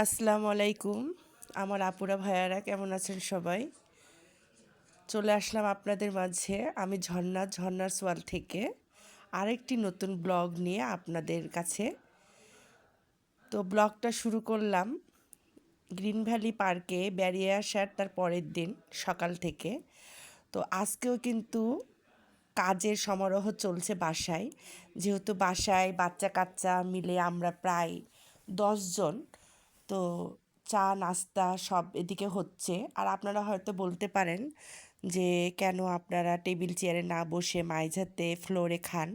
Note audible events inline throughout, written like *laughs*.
আসসালামু আলাইকুম। আমার আপুরা ভাইয়ারা, কেমন আছেন সবাই? চলে আসলাম আপনাদের মাঝে আমি ঝর্ণা, ঝর্ণার সোয়াল থেকে আরেকটি নতুন ব্লগ নিয়ে আপনাদের কাছে। তো ব্লগটা শুরু করলাম গ্রিন ভ্যালি পার্কে বেরিয়ে আসার তার পরের দিন সকাল থেকে। তো আজকেও কিন্তু কাজের সমারোহ চলছে বাসায়। যেহেতু বাসায় বাচ্চা কাচ্চা মিলে আমরা প্রায় দশজন তো চা নাস্তা সব এদিকে হচ্ছে। আর আপনারা হয়তো বলতে পারেন যে কেন আপনারা টেবিল চেয়ারে না বসে মাইঝাতে ফ্লোরে খান?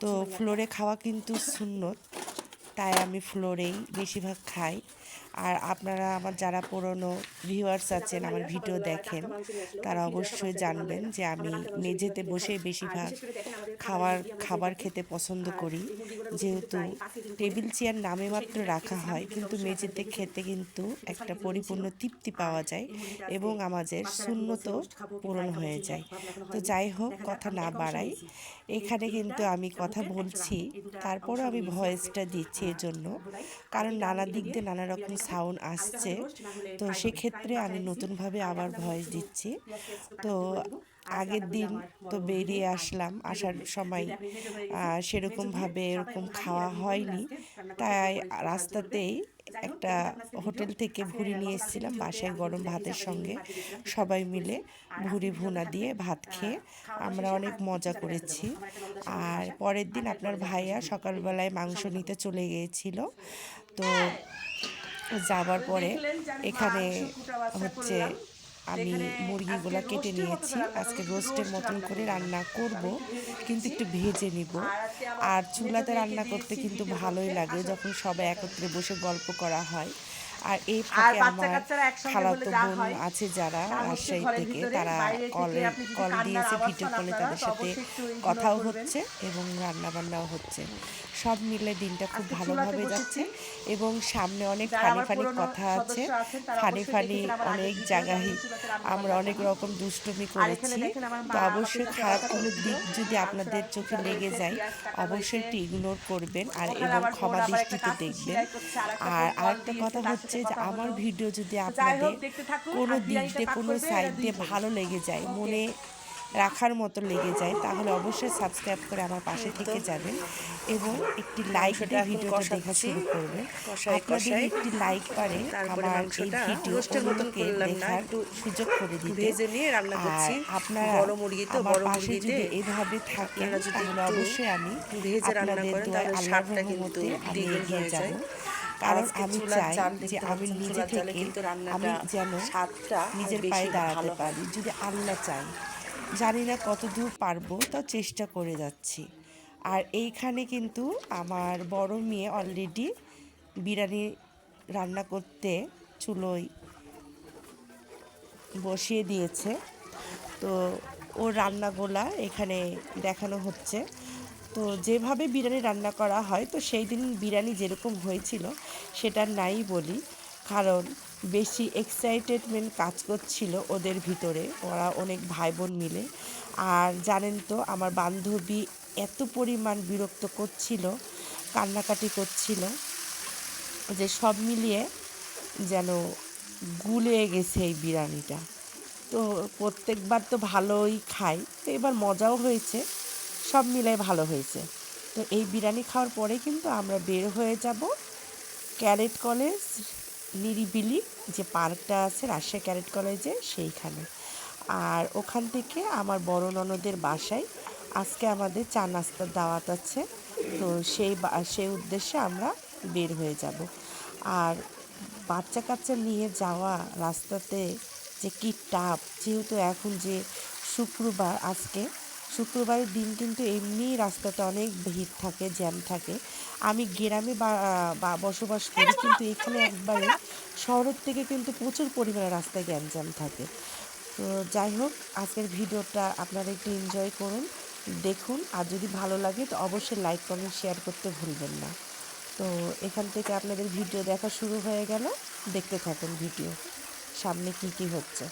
তো ফ্লোরে খাওয়া কিন্তু সুন্নত তাই আমি ফ্লোরেই বেশিরভাগ খাই। আর আপনারা আমার যারা পুরনো ভিউয়ার্স আছেন, আমার ভিডিও দেখেন, তারা অবশ্যই জানবেন যে আমি মেঝেতে বসে বেশিরভাগ খাবার খাবার খেতে পছন্দ করি। যেহেতু টেবিল চেয়ার নামে মাত্র রাখা হয়, কিন্তু মেঝেতে খেতে কিন্তু একটা পরিপূর্ণ তৃপ্তি পাওয়া যায় এবং আমাদের শূন্যত পূরণ হয়ে যায়। তো যাই হোক, কথা না বাড়াই, এখানে কিন্তু আমি কথা বলছি, তারপরও আমি ভয়েসটা দিচ্ছি এজন্য। কারণ নানা দিক দিয়ে নানা রকম সাউন্ড আসছে তো সেক্ষেত্রে আমি নতুনভাবে আবার ভয়েস দিচ্ছি। তো আগের দিন তো বেরিয়ে আসলাম। আসার সময় সেরকমভাবে এরকম খাওয়া হয়নি। তাই রাস্তাতেই একটা হোটেল থেকে ভুড়ি নিয়ে এসেছিলাম বাসায় গরম ভাতের সঙ্গে। সবাই মিলে ভুড়ি ভুনা দিয়ে ভাত খেয়ে আমরা অনেক মজা করেছি। আর পরের দিন আপনার ভাইয়া সকালবেলায় মাংস নিতে চলে গিয়েছিল তো যাবার পরে এখানে হচ্ছে আমি মুরগিগুলো কেটে নিয়েছি। আজকে রোস্টের মতন করে রান্না করব কিন্তু একটু ভেজে নিব। আর চুলাতে রান্না করতে কিন্তু ভালোই লাগে যখন সবাই একত্রে বসে গল্প করা হয়। আর এই ফাঁকে আমার খালাতো বোন আছে যারা রাজশাহী থেকে তারা কলে কল দিয়েছে ভিডিও কলে তাদের সাথে কথাও হচ্ছে এবং রান্না বান্নাও হচ্ছে। সব মিলে দিনটা খুব ভালোভাবে যাচ্ছে এবং সামনে অনেক ফানি ফানি কথা আছে। ফানি ফানি অনেক জায়গায় আমরা অনেক রকম দুষ্টুমি করেছি। তো অবশ্যই খারাপ কোনো দিক যদি আপনাদের চোখে লেগে যায় অবশ্যই একটু ইগনোর করবেন আর এবং ক্ষমা দৃষ্টিতে দেখবেন। আর আরেকটা কথা হচ্ছে যে আমার ভিডিও যদি আপনাদের কোনো দিক দিয়ে কোনো সাইড দিয়ে ভালো লেগে যায় মনে রাখার মতো লেগে যায় তাহলে অবশ্যই সাবস্ক্রাইব করে আমার পাশে থেকে যাবেন এবং একটি লাইক দিয়ে ভিডিওটা দেখা শুরু করবেন। আপনাদের একটি লাইক পারে আমার এই ভিডিও অন্যকে দেখার সুযোগ করে দিতে। আর আপনারা আমার পাশে যদি এভাবে থাকেন তাহলে অবশ্যই আমি আপনাদের দোয়ায় আল্লাহর রহমতে আমি এগিয়ে যাব। কারণ আমি চাই যে আমি নিজে থেকে আমি যেন নিজের পায়ে দাঁড়াতে পারি। যদি আল্লাহ চাই জানি না কত দূর পারব তা চেষ্টা করে যাচ্ছি। আর এইখানে কিন্তু আমার বড় মেয়ে অলরেডি বিরিয়ানি রান্না করতে চুলোয় বসিয়ে দিয়েছে। তো ওর রান্নাগুলা এখানে দেখানো হচ্ছে। তো যেভাবে বিরিয়ানি রান্না করা হয়, তো সেই দিন বিরিয়ানি যেরকম হয়েছিল সেটা নাই বলি। কারণ বেশি এক্সাইটেডমেন্ট কাজ করছিল ওদের ভিতরে, ওরা অনেক ভাই বোন মিলে। আর জানেন তো, আমার বান্ধবী এত পরিমাণ বিরক্ত করছিল, কান্নাকাটি করছিল যে সব মিলিয়ে যেন গুলে গেছে এই বিরিয়ানিটা। তো প্রত্যেকবার তো ভালোই খাই। তো এবার মজাও হয়েছে। সব মিলে ভালো হয়েছে। তো এই বিরিয়ানি খাওয়ার পরে কিন্তু আমরা বের হয়ে যাব ক্যারেট কলেজ নিরিবিলি, যে পার্কটা আছে রাজশাহী ক্যারেট কলেজে সেইখানে। আর ওখান থেকে আমার বড় ননদের বাসায় আজকে আমাদের চা নাস্তার দাওয়াত আছে। তো সেই সেই উদ্দেশ্যে আমরা বের হয়ে যাব। আর বাচ্চা কাচ্চা নিয়ে যাওয়া রাস্তাতে যে কি টাপ যেহেতু এখন যে শুক্রবার আজকে শুক্রবারের দিন কিন্তু এমনি রাস্তাতে অনেক ভিড় থাকে জ্যাম থাকে। আমি গ্রামে বা বসবাস করি কিন্তু এখানে একবারে শহরের থেকে কিন্তু প্রচুর পরিমাণে রাস্তায় জ্যাম থাকে। তো যাই হোক আজকের ভিডিওটা আপনারা একটু এনজয় করুন দেখুন। আর যদি ভালো লাগে তো অবশ্যই লাইক কমেন্ট শেয়ার করতে ভুলবেন না। তো এখান থেকে আপনাদের ভিডিও দেখা শুরু হয়ে গেল। দেখতে থাকুন ভিডিও। সামনে কি কি হচ্ছে।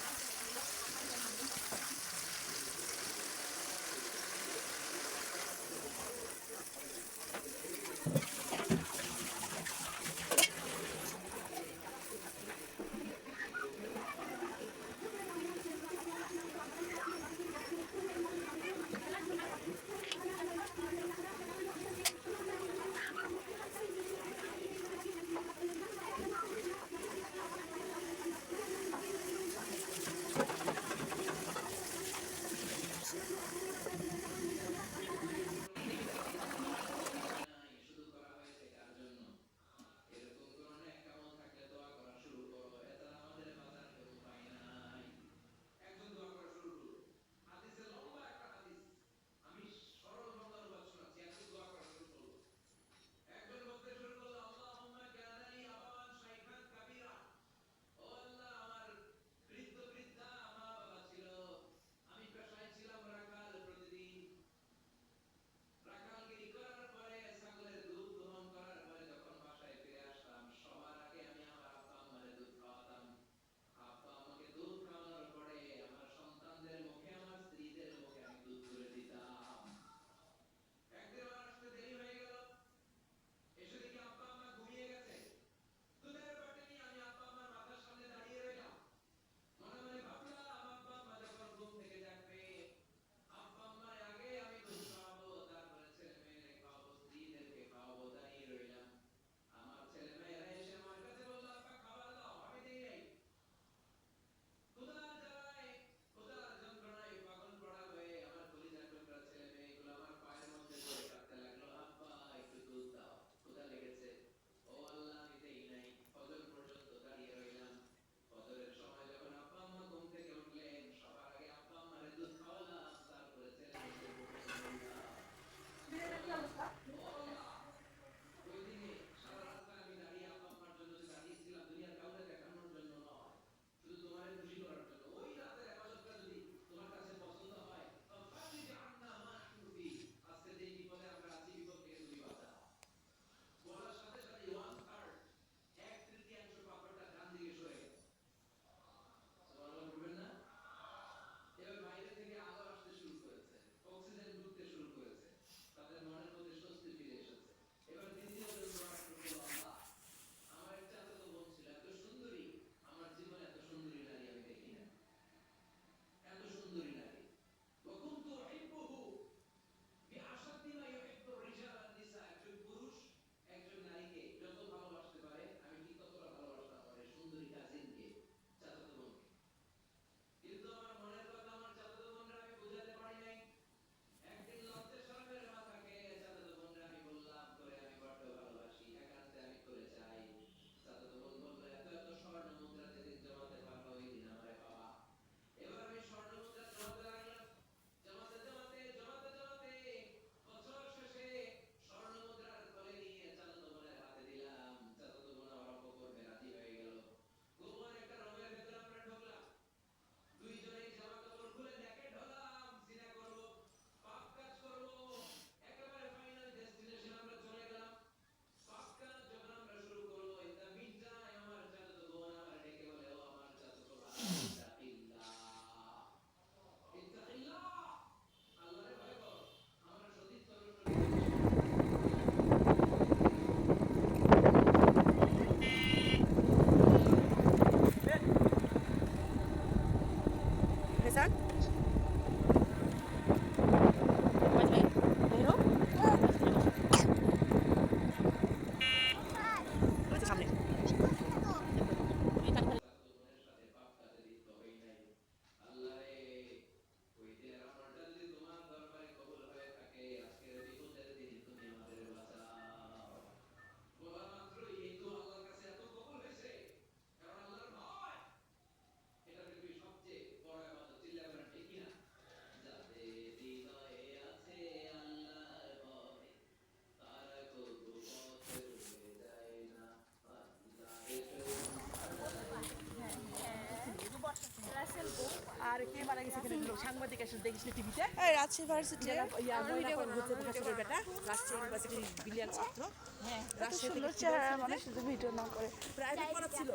казак. সাংবাদিক এসে দেখিস না টিভিতে। হ্যাঁ রাজশাহী ভার্সিটি ইয়া প্রকাশের বেটা রাজশাহী ইউনিভার্সিটির ব্রিলিয়ান্ট ছাত্র। হ্যাঁ রাজশাহী সুন্দর চেহারা মানে শুধু ভিডিও না করে। প্রাইভেট করা ছিল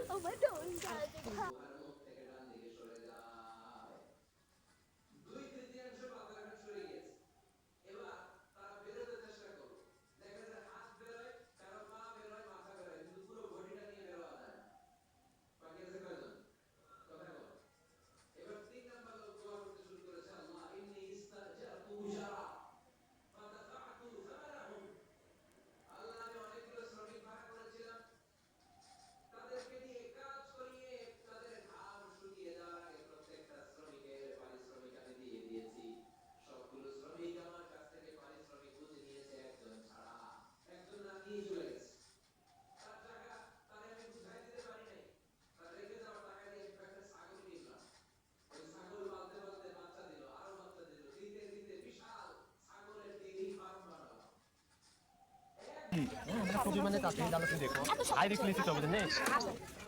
খুবই মানে তাড়াতাড়ি তুমি দেখো। রিস্ক নিচ্ছি তো বুঝলেন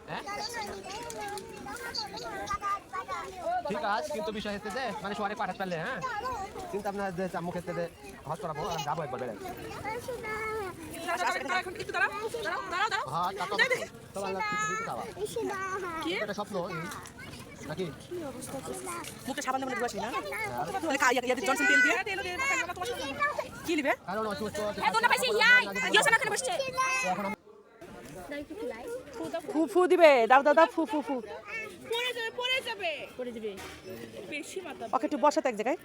হ্যাঁ? ঠিক আছে কিন্তু বিষয় হচ্ছে যে মানে সবাই পাঠাতে পারলে হ্যাঁ? কিন্তু আপনার যে চাম্মু ক্ষেত্রে যে হজ করাবো আর যাব একবার বেড়ে এখন একটু দাঁড়াও দাঁড়াও দাঁড়াও দাঁড়াও হ্যাঁ এটা স্বপ্ন নাকি? মুখে সাবান দিয়ে ধুয়াছি না? তাহলে কা- ইয়া- ইয়া জনসন তেল দিয়ে। কি নিবে? কারণ অসুস্থ এখন ফু ফু দিবে। দাও দাও দাও ফু ফু ফু। পড়ে যাবে পড়ে যাবে। পড়ে যাবে। বেশি মাথা ওকে একটু বসাতে এক জায়গায়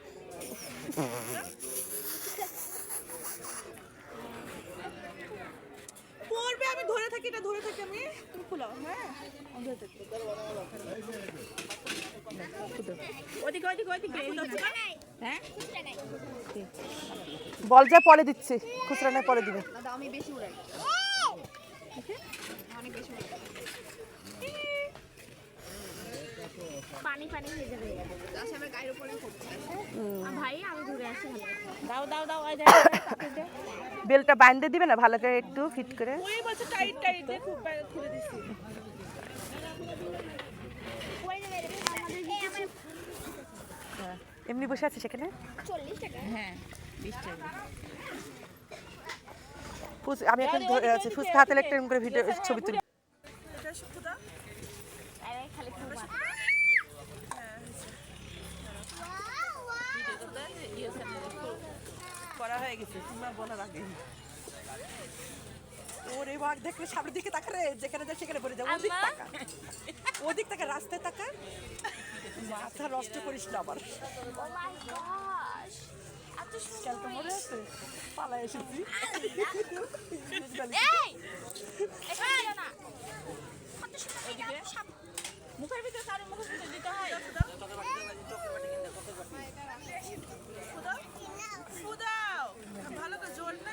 পড়বে আমি ধরে থাকি এটা ধরে থাকি আমি। তুমি খুলাও হ্যাঁ? ধরে থাকি। ওদিকে ওদিকে ওদিকে না? হ্যাঁ? বল যা পরে দিচ্ছি খুচরা নাই পরে দিবে। আমি বেশি উড়াই। অনেক বেশি উড়াই। পানি পানি হয়ে যাবে। আচ্ছা আমার গায়ের উপরে পড়ছে ভাই আমি ঘুরে আসি দাও দাও দাও *coughs* বেলটা বাইন্ধে দিবে না? ভালো করে একটু ফিট করে। ওই বলছে টাইট টাইট দিয়ে খুব খুলে দিছি। এমনি বসে আছে সেখানে? চল্লিশ টাকা। হ্যাঁ বিশ টাকা। আমি এখন ধরে ফুচকা হাতে একটা করে ভিডিও ছবি তুলি এটা শুক্তো দাও আরে খালি খুব করা হয়ে গেছে তোমরা বলার আগে। ওরে বাঘ দেখলে সামনের দিকে তাকা রে যেখানে যা সেখানে বলে যা ওদিক তাকা। ওদিক তাকা রাস্তায় তাকা। মাথা নষ্ট করিস না আবার। ও মাই গশ এত কাল তো মনে আছে? পালা এসেছি। এই মুখের ভিতরে মুখের ভিতরে দিতে হয় ফুদাও ভালো করে জোর না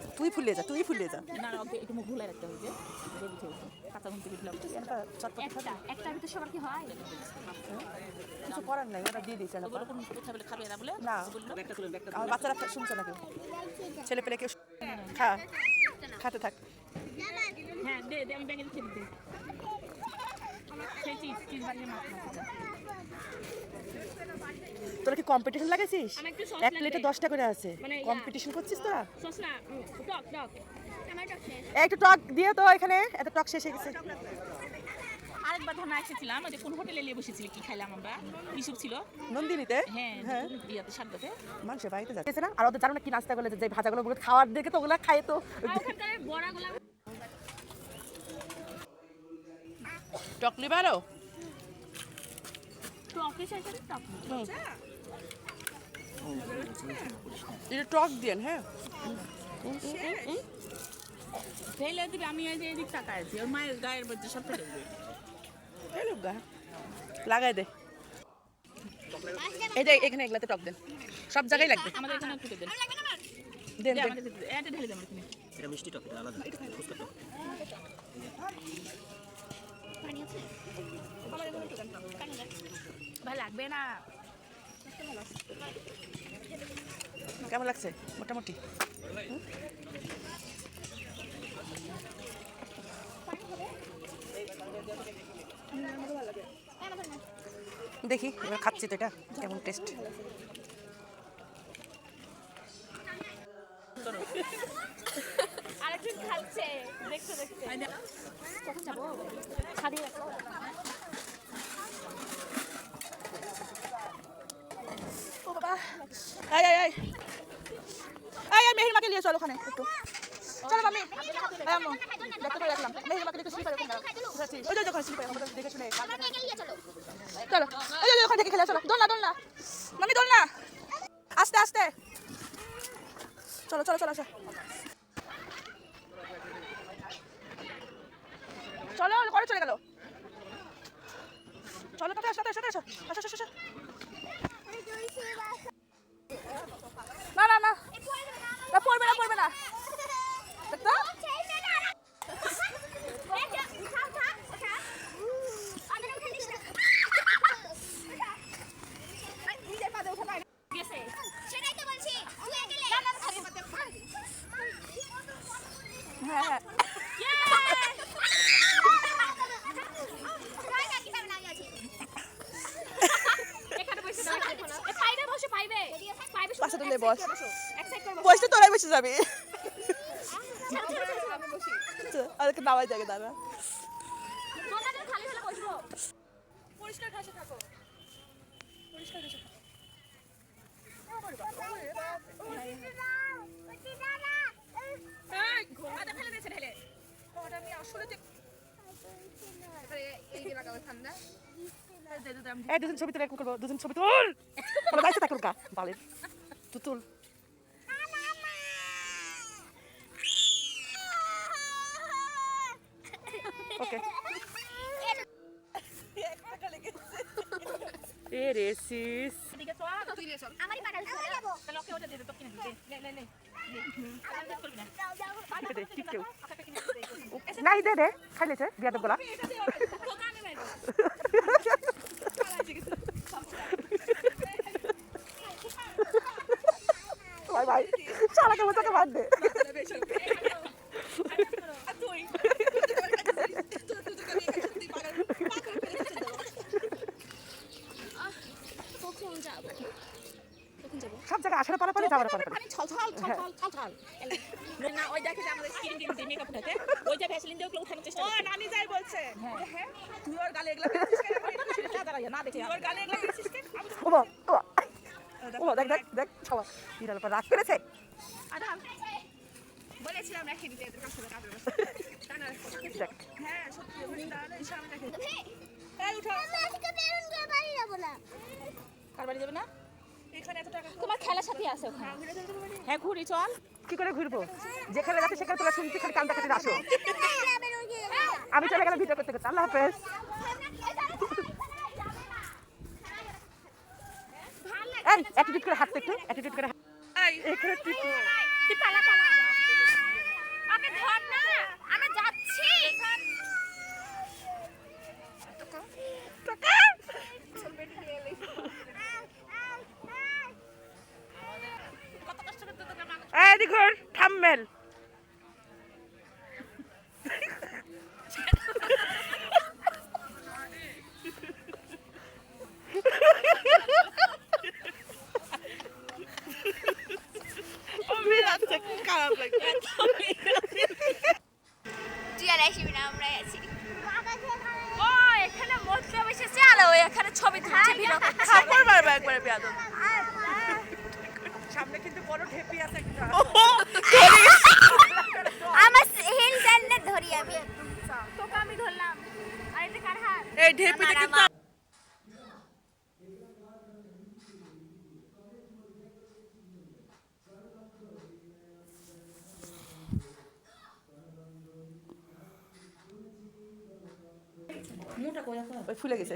তুই ফুলে যা তুই ফুলে যা। না না ওকে একটু মুখ ভুলে রাখতে হবে কাঁচা ঘুম থেকে উঠলাম। একটা চটপট একটা ভিতরে সবার কি হয়? কিছু করার নাই ওরা দিয়ে দিয়েছে না বলে খাবে না বলে? না আমার বাচ্চারা শুনছে না কেউ ছেলে পেলে কেউ খা খাতে থাক। হ্যাঁ দে দে আমি ব্যাগে দিই সেই চিজ চিজ বানিয়ে মাছ মাছ তোরা কি কম্পিটিশন লাগাইছিস এক প্লেটে দশটা করে আছে। মানে কম্পিটিশন করছিস তোরা? একটু টক দিয়ে তো এখানে এত টক শেষ হয়ে গেছে। আরেকবার ধরনা এসেছিলাম ওই যে কোন হোটেলে নিয়ে বসেছিলি কি খাইলাম আমরা? ইসুক ছিল। নন্দিনীতে? হ্যাঁ হ্যাঁ। বিয়াতে সাদ্দাতে মানুষের বাড়িতে যাচ্ছে না? আর ওদের জানো না কি নাস্তা করলে যে ভাজাগুলো খাওয়ার দেখে তো ওগুলো খায় তো। বড়াগুলো টক লিবারও টক এটা টক দিয়ে হ্যাঁ। ফেলে দিবে আমি এই যে এদিক তাকায় আছি। ওর মায়ের গায়ের মধ্যে সব ফেলে দিবে। গা। লাগাই দে। এই যে এখানে এগুলাতে টক দেন। সব জায়গায় লাগবে। আমাদের এখানে একটু দেন। দেন দেন। এটা ভাই লাগবে না। কেমন লাগছে? মোটামুটি। দেখি এবার খাচ্ছি তো এটা। কেমন টেস্ট আরেকজন খাচ্ছে। দেখতে দেখতে। কখন যাব? ছাদে রাখো। বাবা আয় আয় আয় আয় মেহির মাকে নিয়ে চলো ওখানে, একটু। চলো মামি। আম্মু, দেখতে পেয়ে রাখলাম। মেহির মাকে একটু স্লিপার ওখানে ওই যে ওখানে স্লিপার আমরা দেখে শুনে চলো। ওই যে, ওখানে দেখে খেলা, চলো। দোল না দোল না মামি দোল না আস্তে আস্তে। চলো চলো চলো আসো চলো ঘরে চলে গেল। চলো তাতে আসো তাতে আসো আসো আসো আসো। না না না। পড়বে না পড়বে না। *laughs* দেখতো গেছে সেটাই তো বলছি তুই গেলে হ্যাঁ হ্যাঁ এখানে বসে দাও এ পাইবে বসে পাইবে পাইবে পাশে তুলে বস এক সাইড করে বসতে তোরাই বসে যাবি ছাড়ো, ছাড়ো, ছাড়ো, ছাড়ো, আমি বসি। পরিষ্কার ঘাসে থাকো। পরিষ্কার ঘাসে দুজন ছবি তুলে করব দুজন ছবি তুল। বালের। তুই দে নাই দে দে খাই লেছে বিয়াদব গলা *laughs* এটা দে তোকে আমি মারবো ভাই ভাই চালাকে মতো বাদ দে কখন যাব কখন যাব পরে পরে যাওয়ার পরে পরে আমি ছল ছল ছল ছল ছল ছল। না ওই দেখে যে আমাদের স্কিন টিন দিয়ে মেকআপ উঠাতে ওই যে ভ্যাসলিন দিয়ে ওগুলো উঠানোর চেষ্টা ও নানি যাই বলছে। হ্যাঁ। তুই ওর গালে এগুলা দিছিস কেন? না দাঁড়াইয়া না দেখি ওর গালে এগুলা দিছিস কেন? ওমা ওমা। ওমা দেখ দেখ। দেখ সবাই বিড়াল পর রাগ করেছে। আদাম বলেছিলাম রেখে দিতে এদের কাছে কাজ দেখ। হ্যাঁ সত্যি ওই দাঁড়ালে সামনে রেখে এই উঠো। কার বাড়ি যাবে না। এখানে এত টাকা তোমার খেলার সাথে আছে হ্যাঁ ঘুরি চল কি করে ঘুরবো যেখানে যাচ্ছে সেখানে তোরা শুনছি খালি কান্দা কাটি আসো আমি চলে গেলাম ভিডিও করতে করতে আল্লাহ হাফেজ এই অ্যাটিটিউড করে হাঁটতে একটু অ্যাটিটিউড করে এই এখানে টিপ পালা পালা ওকে ধর না আমি যাচ্ছি কত কষ্ট করতে তোকে মানুষ এই দেখুন থাম্বেল খারাপ লাগছে তুই আর আসবি না আমরাই আছি ও এখানে মধ্যে বসেছে আর ও এখানে ছবি তুলছে ভিডিও করছে থাপ্পড় মারবে একবারে বেয়াদব সামনে কিন্তু বড় ঢেপি আছে একটা আমার হিল জানলে ধরি আমি। তোকে আমি ধরলাম। আর এটা কার হাত? এই ঢেপিতে কিন্তু ওই ফুলে গেছে।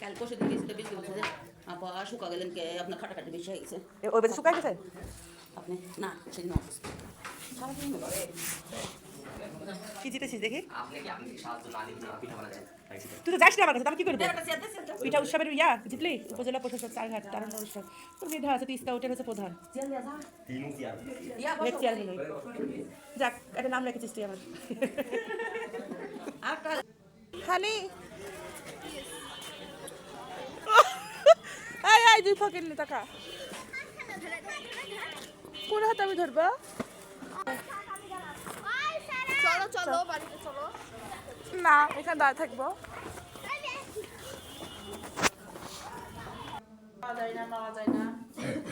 কাল পরশু দিন গেছিল বেশি বলছে আবার শুকা গেলেন কে? আপনার খাটাখাটি বেশি হয়ে গেছে। ওই বেশি শুকাই গেছে? আপনি না সেদিন অসুস্থ সারাদিন কি জিতেছিস দেখি? আপনি কি আপনি কি সাহায্য না নিতে পিঠা বানাচ্ছেন তুই তো যাস না আমার কাছে আমি কি করব? পিঠা উৎসবের ইয়া জিতলি? উপজেলা প্রশাসক চারঘাট তার অনুষ্ঠান তোর মেধা আছে তিস্তা ওটার হচ্ছে প্রধান। নেক্সট যাক একটা নাম রেখেছিস তুই আমার। হানি আয় আয় দুই ফকির নি টাকা কোন হাতে আমি ধরবা? চলো চলো বাড়িতে চলো। না এখানে দাঁড়া থাকব। যায় না যায় না।